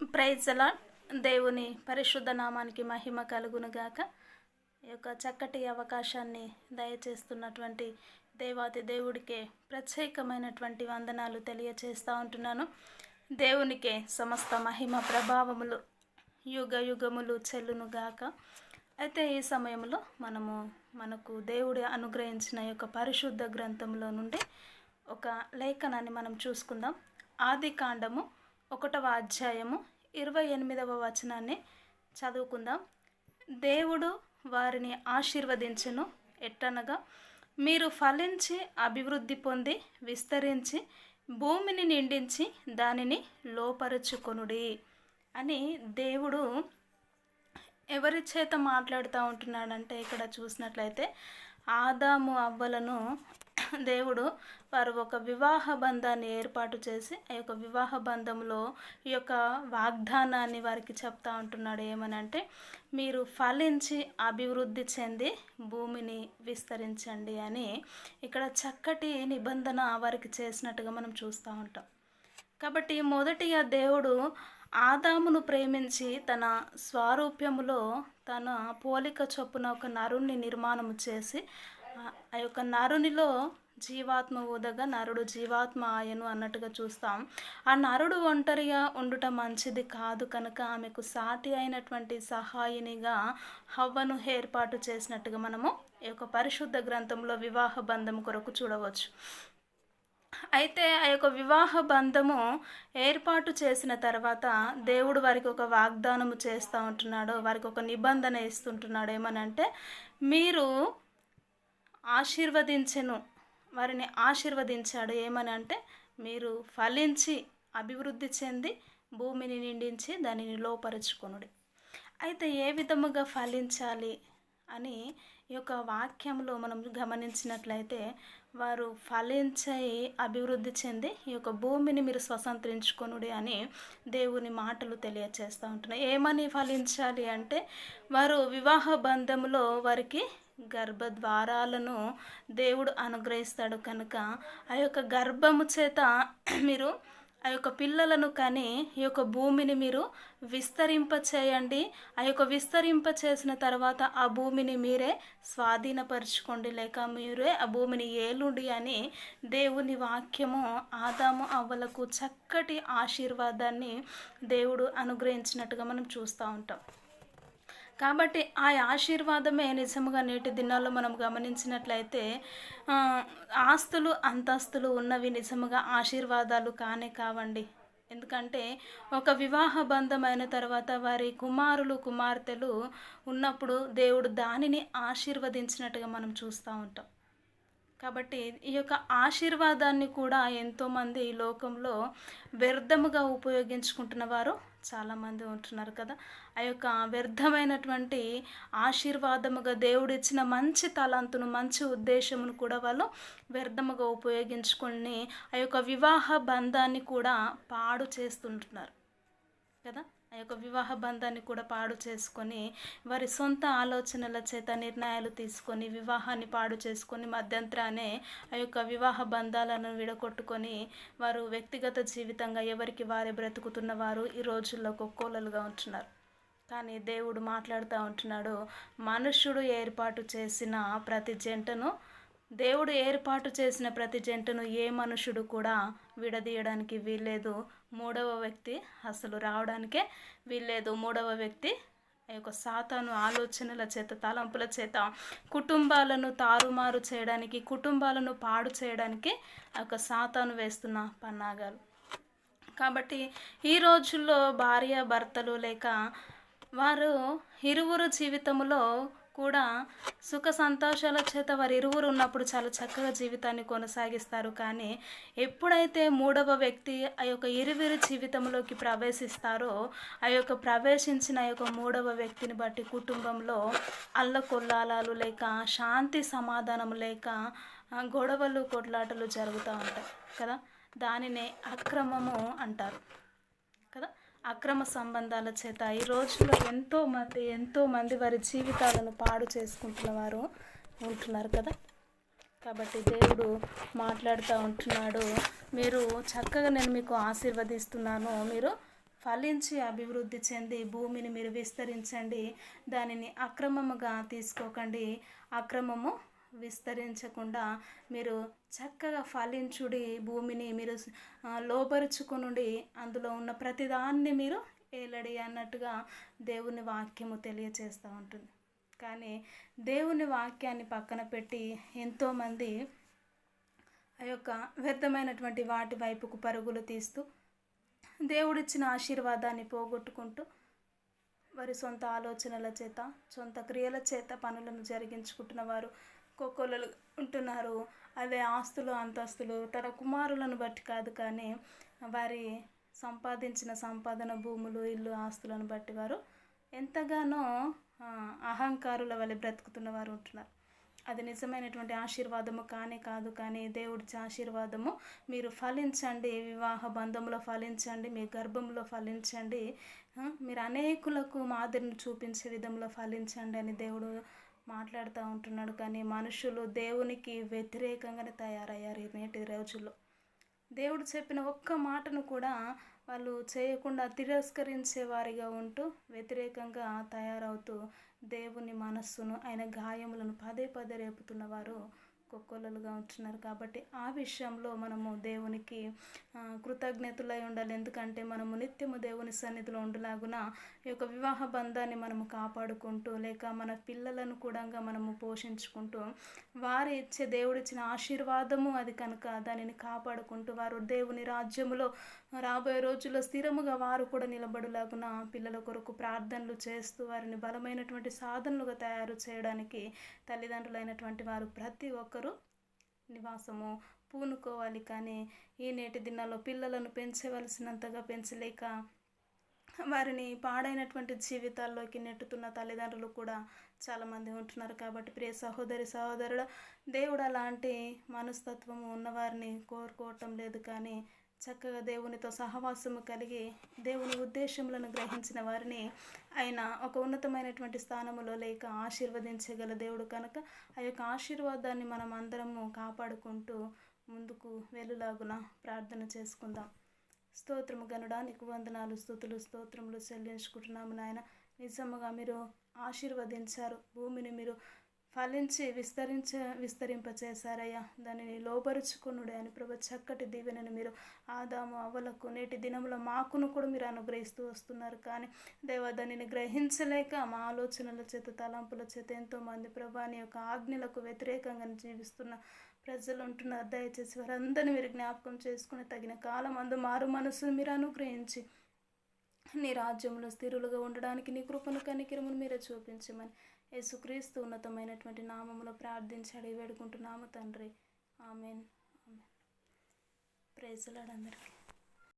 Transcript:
ప్రైజ్లా దేవుని పరిశుద్ధ నామానికి మహిమ కలుగునుగాక. ఈ యొక్క చక్కటి అవకాశాన్ని దయచేస్తున్నటువంటి దేవాతి దేవుడికే ప్రత్యేకమైనటువంటి వందనాలు తెలియచేస్తూ ఉంటున్నాను. దేవునికే సమస్త మహిమ ప్రభావములు యుగ యుగములు చెల్లునుగాక. అయితే ఈ సమయంలో మనము మనకు దేవుడు అనుగ్రహించిన యొక్క పరిశుద్ధ గ్రంథంలో నుండి ఒక లేఖనాన్ని మనం చూసుకుందాం. ఆది కాండము ఒకటవ అధ్యాయము ఇరవై ఎనిమిదవ వచనాన్ని చదువుకుందాం. దేవుడు వారిని ఆశీర్వదించును ఎట్టనగా మీరు ఫలించి అభివృద్ధి పొంది విస్తరించి భూమిని నిండించి దానిని లోపరుచుకొనుడి అని దేవుడు ఎవరి చేత మాట్లాడుతూ ఉంటున్నాడంటే ఇక్కడ చూసినట్లయితే ఆదాము అవ్వలను దేవుడు వారు ఒక వివాహ బంధాన్ని ఏర్పాటు చేసి ఆ యొక్క వివాహ బంధంలో ఈ యొక్క వాగ్దానాన్ని వారికి చెప్తా ఉంటున్నాడు. ఏమనంటే మీరు ఫలించి అభివృద్ధి చెంది భూమిని విస్తరించండి అని ఇక్కడ చక్కటి నిబంధన వారికి చేసినట్టుగా మనం చూస్తూ ఉంటాం. కాబట్టి మొదటిగా దేవుడు ఆదామును ప్రేమించి తన స్వారూప్యములో తన పోలిక చొప్పున ఒక నరుణ్ణి నిర్మాణము చేసి ఆ యొక్క నరునిలో జీవాత్మ ఊదగా నరుడు జీవాత్మ ఆయను అన్నట్టుగా చూస్తాం. ఆ నరుడు ఒంటరిగా ఉండుట మంచిది కాదు కనుక ఆమెకు సాటి అయినటువంటి సహాయినిగా హవ్వను ఏర్పాటు చేసినట్టుగా మనము ఈ యొక్క పరిశుద్ధ గ్రంథంలో వివాహ బంధం కొరకు చూడవచ్చు. అయితే ఆ యొక్క వివాహ బంధము ఏర్పాటు చేసిన తర్వాత దేవుడు వారికి ఒక వాగ్దానము చేస్తూ ఉంటున్నాడు వారికి ఒక నిబంధన ఇస్తుంటున్నాడు ఏమనంటే మీరు ఆశీర్వదించెను వారిని ఆశీర్వదించాడు. ఏమని అంటే మీరు ఫలించి అభివృద్ధి చెంది భూమిని నిండించి దానిని లోపరుచుకొనుడి. అయితే ఏ విధముగా ఫలించాలి? అని ఈ యొక్క వాక్యంలో మనం గమనించినట్లయితే వారు ఫలించి అభివృద్ధి చెంది ఈ యొక్క భూమిని మీరు స్వతంత్రించుకొనుడి అని దేవుని మాటలు తెలియచేస్తూ ఉంటున్నాయి. ఏమని ఫలించాలి అంటే వారు వివాహ బంధంలో వారికి గర్భద్వారాలను దేవుడు అనుగ్రహిస్తాడు కనుక ఆ యొక్క గర్భము చేత మీరు ఆ యొక్క పిల్లలను కానీ ఈ యొక్క భూమిని మీరు విస్తరింప చేయండి ఆ యొక్క విస్తరింప చేసిన తర్వాత ఆ భూమిని మీరే స్వాధీనపరచుకోండి. లేక మీరే ఆ భూమిని ఏలుండి అని దేవుని వాక్యము ఆదాము అవ్వలకు చక్కటి ఆశీర్వాదాన్ని దేవుడు అనుగ్రహించినట్టుగా మనం చూస్తూ ఉంటాం. కాబట్టి ఆ ఆశీర్వాదమే నిజముగా నేటి దినాల్లో మనం గమనించినట్లయితే ఆస్తులు అంతస్తులు ఉన్నవి నిజముగా ఆశీర్వాదాలు కానే కావండి. ఎందుకంటే ఒక వివాహ బంధం అయిన తర్వాత వారి కుమారులు కుమార్తెలు ఉన్నప్పుడు దేవుడు దానిని ఆశీర్వదించినట్టుగా మనం చూస్తూ ఉంటాం. కాబట్టి ఈ యొక్క ఆశీర్వాదాన్ని కూడా ఎంతోమంది ఈ లోకంలో వ్యర్థముగా ఉపయోగించుకుంటున్న వారు చాలామంది ఉంటున్నారు కదా. ఆ యొక్క వ్యర్థమైనటువంటి ఆశీర్వాదముగా దేవుడిచ్చిన మంచి తలంతును మంచి ఉద్దేశమును కూడా వాళ్ళు వ్యర్థముగా ఉపయోగించుకొని ఆ యొక్క వివాహ బంధాన్ని కూడా పాడు చేస్తుంటున్నారు కదా. ఆ యొక్క వివాహ బంధాన్ని కూడా పాడు చేసుకొని వారి సొంత ఆలోచనల చేత నిర్ణయాలు తీసుకొని వివాహాన్ని పాడు చేసుకొని మధ్యంతరానే ఆ యొక్క వివాహ బంధాలను విడగొట్టుకొని వారు వ్యక్తిగత జీవితంగా ఎవరికి వారే బ్రతుకుతున్న వారు ఈ రోజుల్లో కొక్కోలలుగా ఉంటున్నారు. కానీ దేవుడు మాట్లాడుతూ ఉంటున్నాడు మనుష్యుడు ఏర్పాటు చేసిన ప్రతి జంటను దేవుడు ఏర్పాటు చేసిన ప్రతి జంటను ఏ మనుషుడు కూడా విడదీయడానికి వీల్లేదు. మూడవ వ్యక్తి అసలు రావడానికే వీల్లేదు. మూడవ వ్యక్తి ఆ యొక్క సాతాను ఆలోచనల చేత తలంపుల చేత కుటుంబాలను తారుమారు చేయడానికి కుటుంబాలను పాడు చేయడానికి ఆ యొక్క సాతాను వేస్తున్న పన్నాగాలు. కాబట్టి ఈ రోజుల్లో భార్య భర్తలు లేక వారు ఇరువురు జీవితంలో కూడా సుఖ సంతోషాల చేత వారి ఇరువురు ఉన్నప్పుడు చాలా చక్కగా జీవితాన్ని కొనసాగిస్తారు. కానీ ఎప్పుడైతే మూడవ వ్యక్తి ఆ యొక్క ఇరువురు జీవితంలోకి ప్రవేశిస్తారో ఆ యొక్క ప్రవేశించిన ఆ యొక్క మూడవ వ్యక్తిని బట్టి కుటుంబంలో అల్లకొల్లాలాలు లేక శాంతి సమాధానం లేక గొడవలు కొట్లాటలు జరుగుతూ ఉంటాయి కదా. దానినే అక్రమము అంటారు. అక్రమ సంబంధాల చేత ఈ రోజుల్లో ఎంతో మంది ఎంతో మంది వారి జీవితాలను పాడు చేసుకుంటున్న వారు ఉంటున్నారు కదా? కాబట్టి దేవుడు మాట్లాడుతూ ఉంటున్నాడు. మీరు చక్కగా నేను మీకు ఆశీర్వదిస్తున్నాను. మీరు ఫలించి అభివృద్ధి చెంది భూమిని మీరు విస్తరించండి. దానిని అక్రమముగా తీసుకోకండి. అక్రమము విస్తరించకుండా మీరు చక్కగా ఫలించుడి భూమిని మీరు లోపరుచుకునుండి అందులో ఉన్న ప్రతిదాన్ని మీరు ఏలడి అన్నట్టుగా దేవుని వాక్యము తెలియచేస్తూ ఉంటుంది. కానీ దేవుని వాక్యాన్ని పక్కన పెట్టి ఎంతోమంది ఆ యొక్క వ్యర్థమైనటువంటి వాటి వైపుకు పరుగులు తీస్తూ దేవుడిచ్చిన ఆశీర్వాదాన్ని పోగొట్టుకుంటూ వారి సొంత ఆలోచనల చేత సొంత క్రియల చేత పనులను జరిగించుకుంటున్న వారు కోకోలలు ఉంటున్నారు. అదే ఆస్తులు అంతస్తులు తన కుమారులను బట్టి కాదు కానీ వారి సంపాదించిన సంపాదన భూములు ఇల్లు ఆస్తులను బట్టి వారు ఎంతగానో అహంకారుల వలె బ్రతుకుతున్న వారు ఉంటున్నారు. అది నిజమైనటువంటి ఆశీర్వాదము కానే కాదు కానీ దేవుడిచ్చే ఆశీర్వాదము. మీరు ఫలించండి వివాహ బంధంలో ఫలించండి మీ గర్భంలో ఫలించండి. మీరు అనేకులకు మాదిరిని చూపించే విధంలో ఫలించండి అని దేవుడు మాట్లాడుతూ ఉంటున్నాడు కానీ మనుషులు దేవునికి వ్యతిరేకంగానే తయారయ్యారు నేటి రోజుల్లో. దేవుడు చెప్పిన ఒక్క మాటను కూడా వాళ్ళు చేయకుండా తిరస్కరించే వారిగా ఉంటూ వ్యతిరేకంగా తయారవుతూ దేవుని మనస్సును ఆయన గాయములను పదే పదే రేపుతున్న కుక్కలుగా ఉంటున్నారు కాబట్టి ఆ విషయంలో మనము దేవునికి కృతజ్ఞతలై కృతజ్ఞతులై ఉండాలి. ఎందుకంటే మనము నిత్యము దేవుని సన్నిధిలో ఉండలాగున ఈ యొక్క వివాహ బంధాన్ని మనము కాపాడుకుంటూ లేక మన పిల్లలను కూడా మనము పోషించుకుంటూ వారు ఇచ్చే దేవుడిచ్చిన ఆశీర్వాదము అది కనుక దానిని కాపాడుకుంటూ వారు దేవుని రాజ్యములో రాబోయే రోజుల్లో స్థిరముగా వారు కూడా నిలబడులాగున పిల్లల కొరకు ప్రార్థనలు చేస్తూ వారిని బలమైనటువంటి సాధనలుగా తయారు చేయడానికి తల్లిదండ్రులైనటువంటి వారు ప్రతి ఒక్కరూ నివాసము పూనుకోవాలి కానీ ఈ నేటి దినాల్లో పిల్లలను పెంచవలసినంతగా పెంచలేక వారిని పాడైనటువంటి జీవితాల్లోకి నెట్టుతున్న తల్లిదండ్రులు కూడా చాలామంది ఉంటున్నారు. కాబట్టి ప్రియ సహోదరి సహోదరుడు దేవుడు అలాంటి మనస్తత్వము ఉన్నవారిని కోరుకోవటం లేదు కానీ చక్కగా దేవునితో సహవాసము కలిగి దేవుని ఉద్దేశములను గ్రహించిన వారిని ఆయన ఒక ఉన్నతమైనటువంటి స్థానములో లేక ఆశీర్వదించగల దేవుడు కనుక ఆ యొక్క ఆశీర్వాదాన్ని మనం అందరము కాపాడుకుంటూ ముందుకు వెలులాగున ప్రార్థన చేసుకుందాం. స్తోత్రము గనుడా నీకు వందనాలు స్థుతులు స్తోత్రములు చెల్లించుకుంటున్నాము నాయన. నిజముగా మీరు ఆశీర్వదించారు. భూమిని మీరు ఫలించి విస్తరించ విస్తరింపచేశారయ్యా. దానిని లోపరుచుకునుడే అని ప్రభు చక్కటి దీవెనని మీరు ఆదాము అవ్వలకు నేటి దినంలో మాకును కూడా మీరు అనుగ్రహిస్తూ వస్తున్నారు. కానీ దేవ దానిని గ్రహించలేక మా ఆలోచనల చేత తలంపుల చేత ఎంతోమంది ప్రభాని యొక్క ఆజ్ఞలకు వ్యతిరేకంగా జీవిస్తున్న ప్రజలు ఉంటున్నారు. దయచేసి వారందరినీ మీరు జ్ఞాపకం చేసుకుని తగిన కాలం అందు మారు మనసును మీరు అనుగ్రహించి నీ రాజ్యంలో స్థిరులుగా ఉండడానికి నీ కృపను కనికిరమును మీరే చూపించమని యేసుక్రీస్తు ఉన్నతమైనటువంటి నామములో ప్రార్థించి అడిగి వేడుకుంటున్నాము తండ్రి. ఆమెన్. ఆమెన్. ప్రైజ్లాడు అందరికీ.